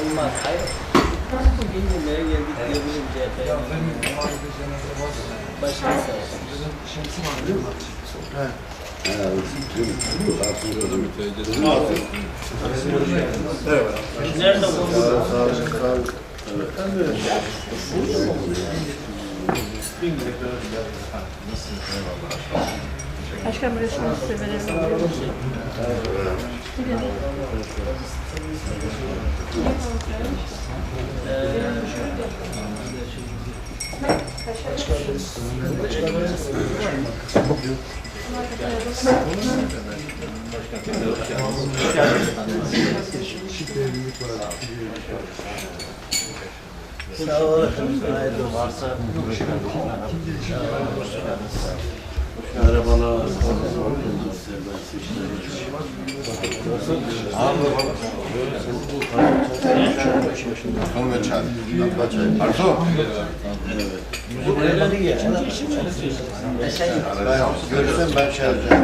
Olmaz. Hayır. Bugün yemeğe geldik diyebilirim CHP'ye. Başınız sağ olsun. Nerede bu? Başkanım resmini size verelim. Sağ olasın. Varsa Çay. Arzu. Görürsem ben şey yapacağım.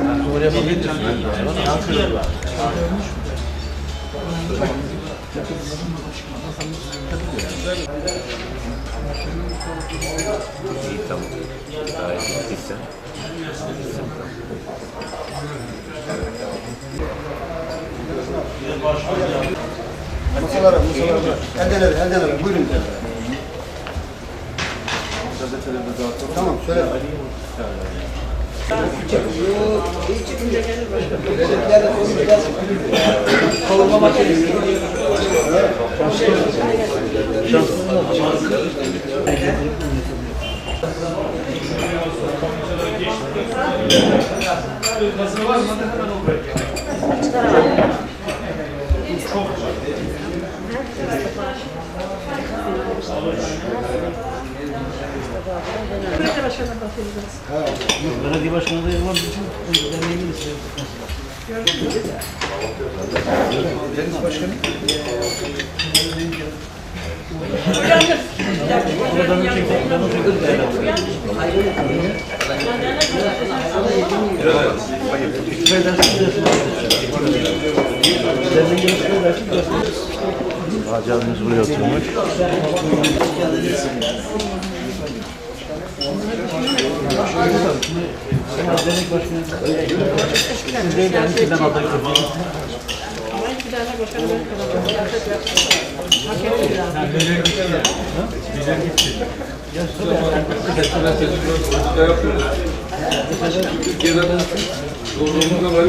Masalara, masalara. Elden ele, elden ele. Buyurun. Tamam, söyle. Belediye başkanına bakacağız. Belediye başkanı da yapmam için deneyimini istiyorum. Hacı abimiz buraya oturmuş. Dernek başkanı. Siz değil yani ki ben aday olacağım. Ama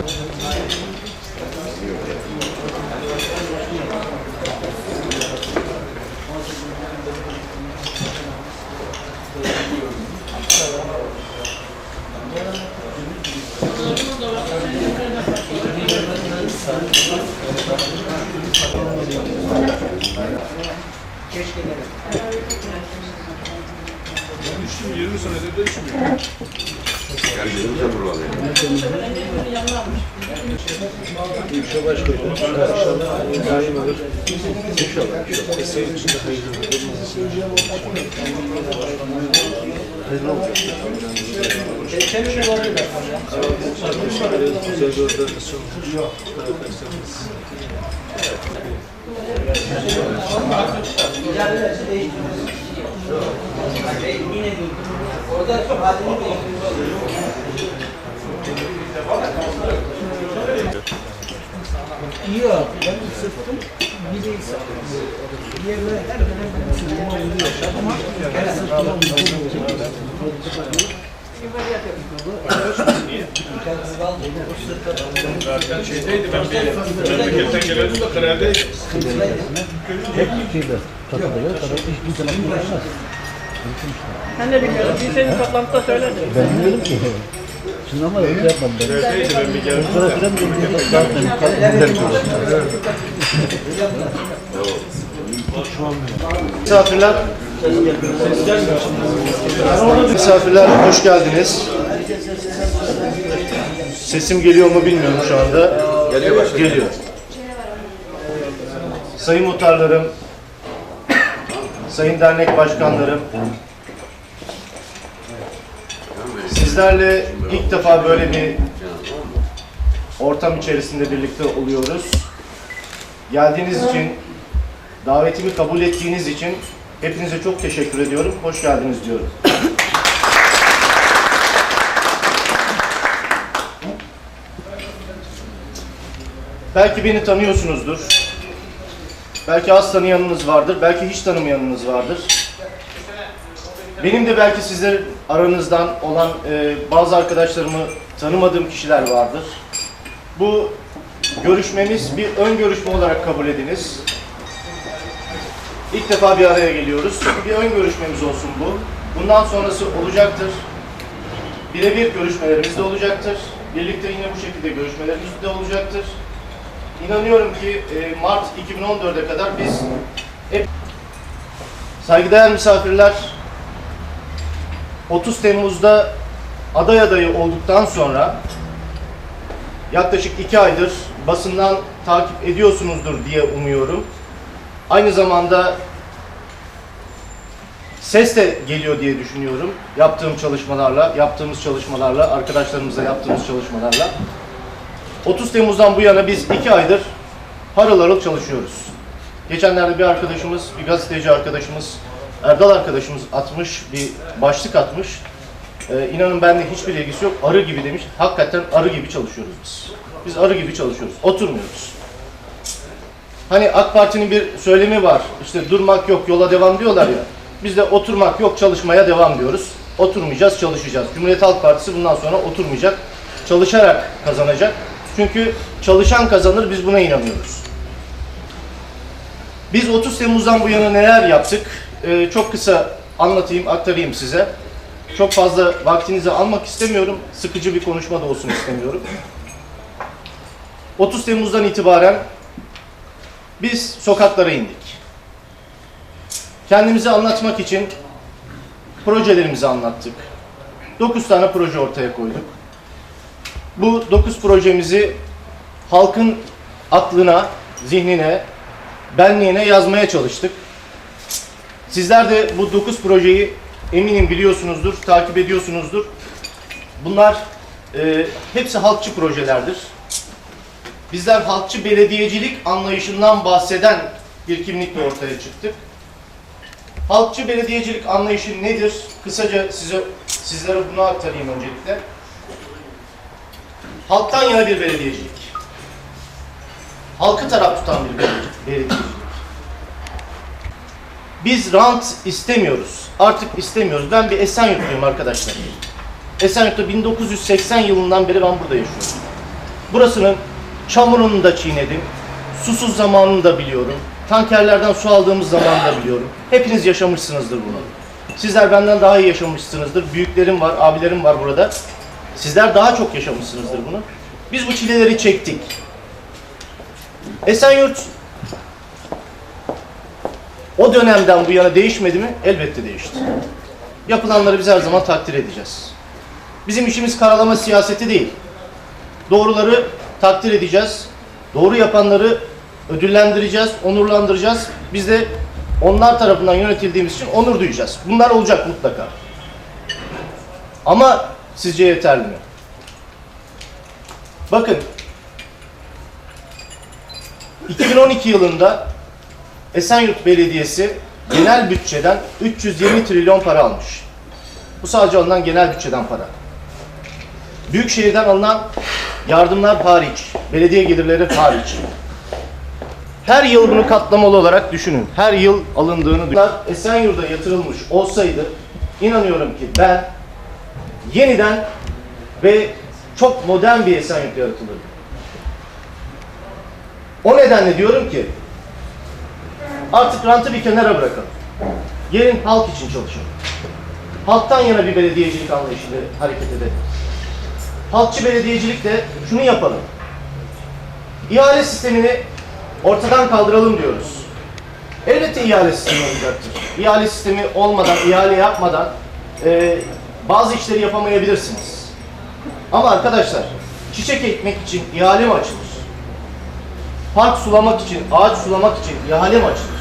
iki tane başkanı ben kalacağım. Siyaset yapsın. Hak ettiler. İlçe başkanı. İnşallah daim olur. İnşallah. İnşallah. Senin için de hayırlı olur. Hayırlı olsun. Güzel bir organizasyon olmuş. Arkadaşlarımız. Yok, ben sıktım. Bir de sıktım. Diğerleri her dönem benim sırtıma vuruyor. Ama her sırtıma vuruyor. Zaten şeydeydi ben bir memleketten geliyordum da. Hep şeyde. Katılıyor. Kadar hiç kimse lafını yapmaz. Ben de bilmiyorum. Bir senin toplantıda söyledi. Ben bilmiyorum ki. Şimdi ama öyle yapmadım ben. Ben bir geldim. Sonra filan bir Misafirler. Misafirler hoş geldiniz. Sesim geliyor mu bilmiyorum şu anda. Geliyor Geliyor. Sayın muhtarlarım, sayın dernek başkanlarım, sizlerle ilk defa böyle bir ortam içerisinde birlikte oluyoruz. Geldiğiniz için, davetimi kabul ettiğiniz için hepinize çok teşekkür ediyorum. Hoş geldiniz diyorum. Belki beni tanıyorsunuzdur. Belki az tanıyanınız vardır, belki hiç tanımayanınız vardır. Benim de belki sizler aranızdan olan e, bazı arkadaşlarımı tanımadığım kişiler vardır. Bu görüşmemiz bir ön görüşme olarak kabul ediniz. İlk defa bir araya geliyoruz. Bir ön görüşmemiz olsun bu. Bundan sonrası olacaktır. Birebir görüşmelerimiz de olacaktır. Birlikte yine bu şekilde görüşmelerimiz de olacaktır. İnanıyorum ki e, Mart 2014'e kadar biz hep saygıdeğer misafirler 30 Temmuz'da aday adayı olduktan sonra yaklaşık iki aydır basından takip ediyorsunuzdur diye umuyorum. Aynı zamanda ses de geliyor diye düşünüyorum. Yaptığım çalışmalarla, yaptığımız çalışmalarla, arkadaşlarımızla yaptığımız çalışmalarla. 30 Temmuz'dan bu yana biz iki aydır harıl harıl çalışıyoruz. Geçenlerde bir arkadaşımız, bir gazeteci arkadaşımız, Erdal arkadaşımız atmış, bir başlık atmış. Ee, inanın bende hiçbir ilgisi yok, arı gibi demiş. Hakikaten arı gibi çalışıyoruz biz. Biz arı gibi çalışıyoruz, oturmuyoruz. Hani AK Parti'nin bir söylemi var, işte durmak yok, yola devam diyorlar ya. Biz de oturmak yok, çalışmaya devam diyoruz. Oturmayacağız, çalışacağız. Cumhuriyet Halk Partisi bundan sonra oturmayacak, çalışarak kazanacak. Çünkü çalışan kazanır, biz buna inanıyoruz. Biz 30 Temmuz'dan bu yana neler yaptık? Ee, çok kısa anlatayım, aktarayım size. Çok fazla vaktinizi almak istemiyorum. Sıkıcı bir konuşma da olsun istemiyorum. 30 Temmuz'dan itibaren biz sokaklara indik. Kendimizi anlatmak için projelerimizi anlattık. 9 tane proje ortaya koyduk. Bu 9 projemizi halkın aklına, zihnine, benliğine yazmaya çalıştık. Sizler de bu 9 projeyi eminim biliyorsunuzdur, takip ediyorsunuzdur. Bunlar e, hepsi halkçı projelerdir. Bizler halkçı belediyecilik anlayışından bahseden bir kimlikle ortaya çıktık. Halkçı belediyecilik anlayışı nedir? Kısaca size sizlere bunu aktarayım öncelikle. Halktan yana bir belediyecilik. Halkı taraf tutan bir belediye- belediyecilik. Biz rant istemiyoruz. Artık istemiyoruz. Ben bir Esenyurtluyum arkadaşlar. Esenyurt'ta 1980 yılından beri ben burada yaşıyorum. Burasının çamurunu da çiğnedim. Susuz zamanını da biliyorum. Tankerlerden su aldığımız zamanı da biliyorum. Hepiniz yaşamışsınızdır bunu. Sizler benden daha iyi yaşamışsınızdır. Büyüklerim var, abilerim var burada. Sizler daha çok yaşamışsınızdır bunu. Biz bu çileleri çektik. Esenyurt o dönemden bu yana değişmedi mi? Elbette değişti. Yapılanları biz her zaman takdir edeceğiz. Bizim işimiz karalama siyaseti değil. Doğruları takdir edeceğiz. Doğru yapanları ödüllendireceğiz, onurlandıracağız. Biz de onlar tarafından yönetildiğimiz için onur duyacağız. Bunlar olacak mutlaka. Ama sizce yeterli mi? Bakın 2012 yılında Esenyurt Belediyesi genel bütçeden 320 trilyon para almış. Bu sadece alınan genel bütçeden para. Büyükşehir'den alınan yardımlar hariç, belediye gelirleri hariç. Her yıl bunu katlamalı olarak düşünün. Her yıl alındığını düşünün. Esenyurt'a yatırılmış olsaydı inanıyorum ki ben yeniden ve çok modern bir Esenyurt yaratılırdı. O nedenle diyorum ki artık rantı bir kenara bırakalım. Gelin halk için çalışalım. Halktan yana bir belediyecilik anlayışıyla hareket edelim. Halkçı belediyecilikle şunu yapalım. İhale sistemini ortadan kaldıralım diyoruz. Elbette ihale sistemi olacaktır. İhale sistemi olmadan, ihale yapmadan e, bazı işleri yapamayabilirsiniz. Ama arkadaşlar, çiçek ekmek için ihale mi açılır? Park sulamak için, ağaç sulamak için ihale mi açılır?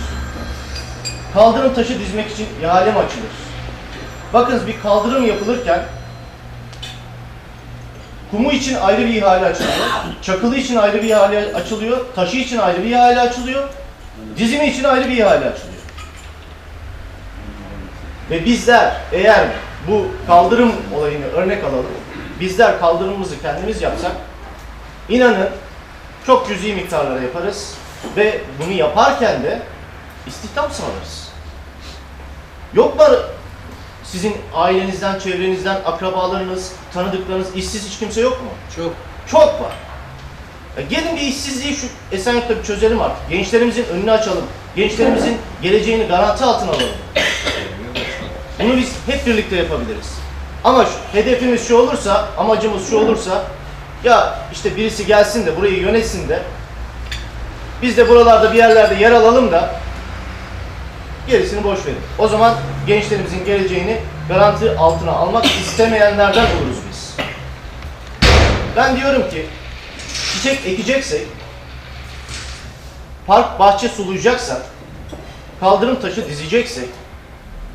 Kaldırım taşı dizmek için ihale mi açılır? Bakınız bir kaldırım yapılırken Kumu için ayrı bir ihale açılıyor. Çakılı için ayrı bir ihale açılıyor. Taşı için ayrı bir ihale açılıyor. Dizimi için ayrı bir ihale açılıyor. Ve bizler eğer bu kaldırım olayını örnek alalım. Bizler kaldırımımızı kendimiz yapsak inanın çok cüzi miktarlara yaparız ve bunu yaparken de istihdam sağlarız. Yok mu sizin ailenizden, çevrenizden, akrabalarınız, tanıdıklarınız, işsiz hiç kimse yok mu? Çok. Çok var. Ya gelin bir işsizliği şu Esenyurt'ta bir çözelim artık. Gençlerimizin önünü açalım. Gençlerimizin geleceğini garanti altına alalım. Bunu biz hep birlikte yapabiliriz. Ama şu, hedefimiz şu olursa, amacımız şu olursa ya işte birisi gelsin de burayı yönetsin de biz de buralarda bir yerlerde yer alalım da gerisini boş verin. O zaman gençlerimizin geleceğini garanti altına almak istemeyenlerden oluruz biz. Ben diyorum ki çiçek ekeceksek, park bahçe sulayacaksak, kaldırım taşı dizeceksek,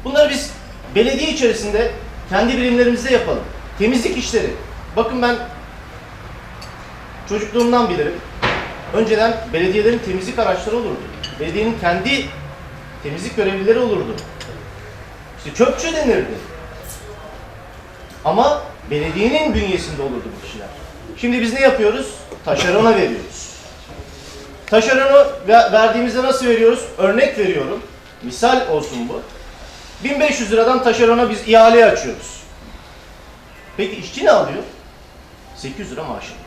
bunları biz belediye içerisinde kendi birimlerimizde yapalım. Temizlik işleri. Bakın ben çocukluğumdan bilirim. Önceden belediyelerin temizlik araçları olurdu. Belediyenin kendi temizlik görevlileri olurdu. İşte çöpçü denirdi. Ama belediyenin bünyesinde olurdu bu kişiler. Şimdi biz ne yapıyoruz? Taşerona veriyoruz. Taşeronu ver- verdiğimizde nasıl veriyoruz? Örnek veriyorum. Misal olsun bu. 1500 liradan taşerona biz ihale açıyoruz. Peki işçi ne alıyor? 800 lira maaş alıyor.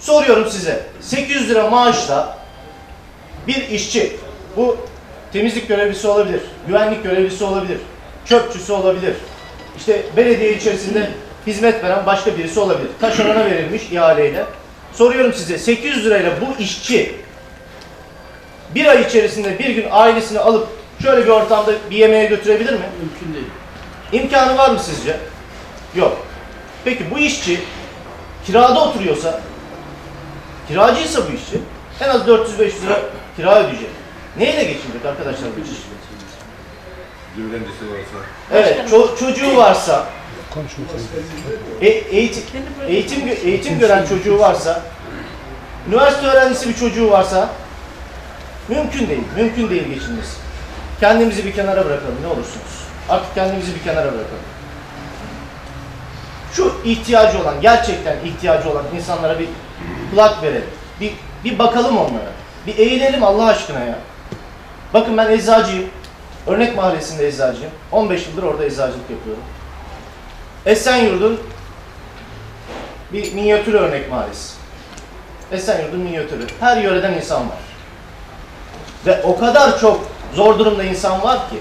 Soruyorum size. 800 lira maaşla bir işçi, bu temizlik görevlisi olabilir, güvenlik görevlisi olabilir, çöpçüsü olabilir, işte belediye içerisinde hizmet veren başka birisi olabilir. Taşerona verilmiş ihaleyle. Soruyorum size 800 lirayla bu işçi bir ay içerisinde bir gün ailesini alıp şöyle bir ortamda bir yemeğe götürebilir mi? Mümkün değil. İmkanı var mı sizce? Yok. Peki bu işçi kirada oturuyorsa, kiracıysa bu işçi en az 400-500 lira kira ödeyecek. Neyle geçinecek arkadaşlar? Güvencesi varsa. Evet, ço- çocuğu varsa, e- eğitim, eğitim, gö- eğitim gören çocuğu varsa, üniversite öğrencisi bir çocuğu varsa, mümkün değil, mümkün değil geçinmesi. Kendimizi bir kenara bırakalım ne olursunuz. Artık kendimizi bir kenara bırakalım. Şu ihtiyacı olan, gerçekten ihtiyacı olan insanlara bir kulak verelim. Bir, bir bakalım onlara. Bir eğilelim Allah aşkına ya. Bakın ben eczacıyım. Örnek mahallesinde eczacıyım. 15 yıldır orada eczacılık yapıyorum. Esenyurt'un bir minyatür örnek mahallesi. Esenyurt'un minyatürü. Her yöreden insan var. Ve o kadar çok zor durumda insan var ki.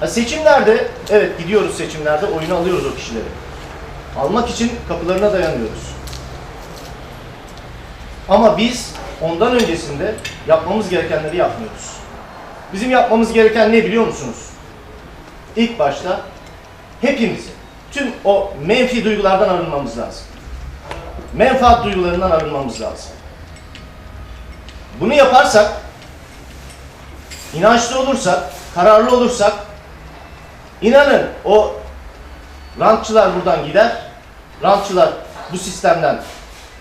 Ha seçimlerde, evet gidiyoruz seçimlerde, oyunu alıyoruz o kişileri. Almak için kapılarına dayanıyoruz. Ama biz ondan öncesinde yapmamız gerekenleri yapmıyoruz. Bizim yapmamız gereken ne biliyor musunuz? İlk başta hepimizi, tüm o menfi duygulardan arınmamız lazım. Menfaat duygularından arınmamız lazım. Bunu yaparsak, inançlı olursak, kararlı olursak, inanın o rantçılar buradan gider, rantçılar bu sistemden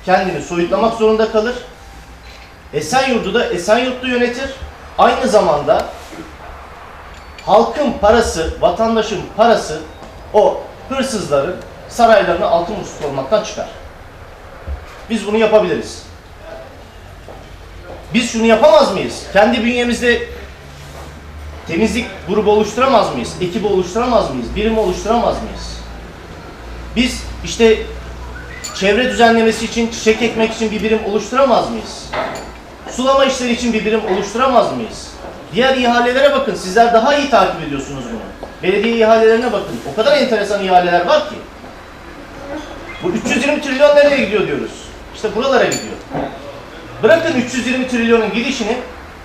kendini soyutlamak zorunda kalır. Esenyurt'u da Esenyurtlu yönetir. Aynı zamanda halkın parası, vatandaşın parası o hırsızların saraylarını altın musluk olmaktan çıkar. Biz bunu yapabiliriz. Biz şunu yapamaz mıyız? Kendi bünyemizde temizlik grubu oluşturamaz mıyız? Ekibi oluşturamaz mıyız? Birim oluşturamaz mıyız? Biz işte çevre düzenlemesi için, çiçek ekmek için bir birim oluşturamaz mıyız? Sulama işleri için bir birim oluşturamaz mıyız? Diğer ihalelere bakın. Sizler daha iyi takip ediyorsunuz bunu. Belediye ihalelerine bakın. O kadar enteresan ihaleler var ki. Bu 320 trilyon nereye gidiyor diyoruz. İşte buralara gidiyor. Bırakın 320 trilyonun gidişini,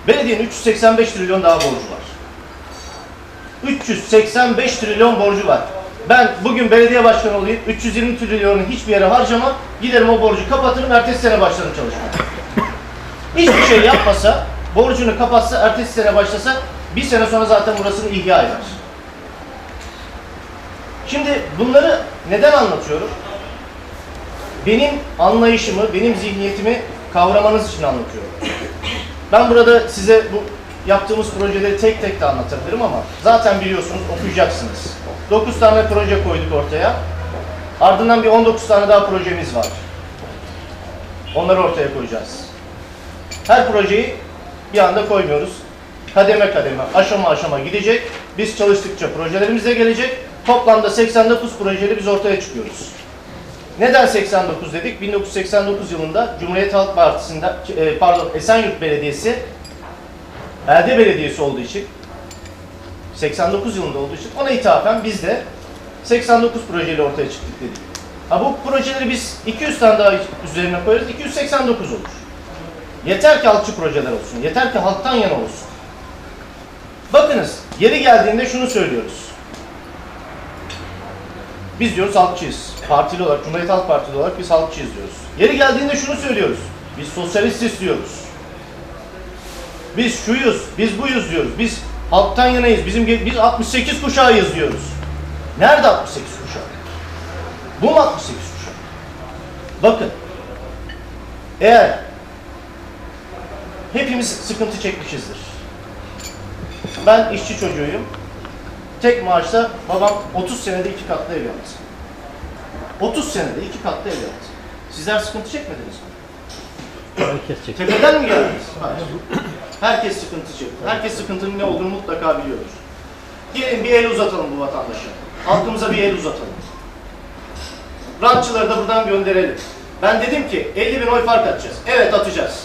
belediyenin 385 trilyon daha borcu var. 385 trilyon borcu var. Ben bugün belediye başkanı olayım, 320 trilyonu hiçbir yere harcamam, giderim o borcu kapatırım, ertesi sene başlarım çalışmaya. Hiçbir şey yapmasa, borcunu kapatsa, ertesi sene başlasa, bir sene sonra zaten burasını ihya eder. Şimdi bunları neden anlatıyorum? benim anlayışımı, benim zihniyetimi kavramanız için anlatıyorum. Ben burada size bu yaptığımız projeleri tek tek de anlatabilirim ama zaten biliyorsunuz okuyacaksınız. 9 tane proje koyduk ortaya. Ardından bir 19 tane daha projemiz var. Onları ortaya koyacağız. Her projeyi bir anda koymuyoruz. Kademe kademe, aşama aşama gidecek. Biz çalıştıkça projelerimiz de gelecek. Toplamda 89 projeyle biz ortaya çıkıyoruz. Neden 89 dedik? 1989 yılında Cumhuriyet Halk Partisi'nde, e, pardon Esenyurt Belediyesi, Elde Belediyesi olduğu için, 89 yılında olduğu için ona ithafen biz de 89 projeyle ortaya çıktık dedik. Ha bu projeleri biz 200 tane daha üzerine koyarız, 289 olur. Yeter ki halkçı projeler olsun, yeter ki halktan yana olsun. Bakınız, yeri geldiğinde şunu söylüyoruz. Biz diyoruz halkçıyız. Partili olarak, Cumhuriyet Halk Partili olarak biz halkçıyız diyoruz. Yeri geldiğinde şunu söylüyoruz. Biz sosyalistiz diyoruz. Biz şuyuz, biz buyuz diyoruz. Biz halktan yanayız. Bizim biz 68 kuşağıyız diyoruz. Nerede 68 kuşağı? Bu mu 68 kuşağı? Bakın. Eğer hepimiz sıkıntı çekmişizdir. Ben işçi çocuğuyum. Tek maaşla babam 30 senede iki katlı ev yaptı. 30 senede iki katlı ev yaptı. Sizler sıkıntı çekmediniz mi? Herkes çekiyor. Tepeden mi geldiniz? Hayır. Herkes sıkıntı çekiyor. Herkes sıkıntının ne olduğunu mutlaka biliyordur. Gelin bir el uzatalım bu vatandaşa. Halkımıza bir el uzatalım. Rantçıları da buradan gönderelim. Ben dedim ki 50 bin oy fark atacağız. Evet atacağız.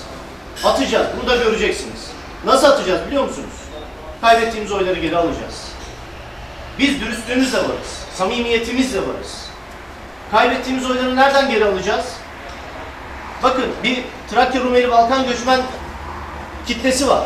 Atacağız. Bunu da göreceksiniz. Nasıl atacağız biliyor musunuz? Kaybettiğimiz oyları geri alacağız. Biz dürüstlüğümüzle varız. Samimiyetimizle varız. Kaybettiğimiz oyları nereden geri alacağız? Bakın bir Trakya Rumeli Balkan göçmen kitlesi var.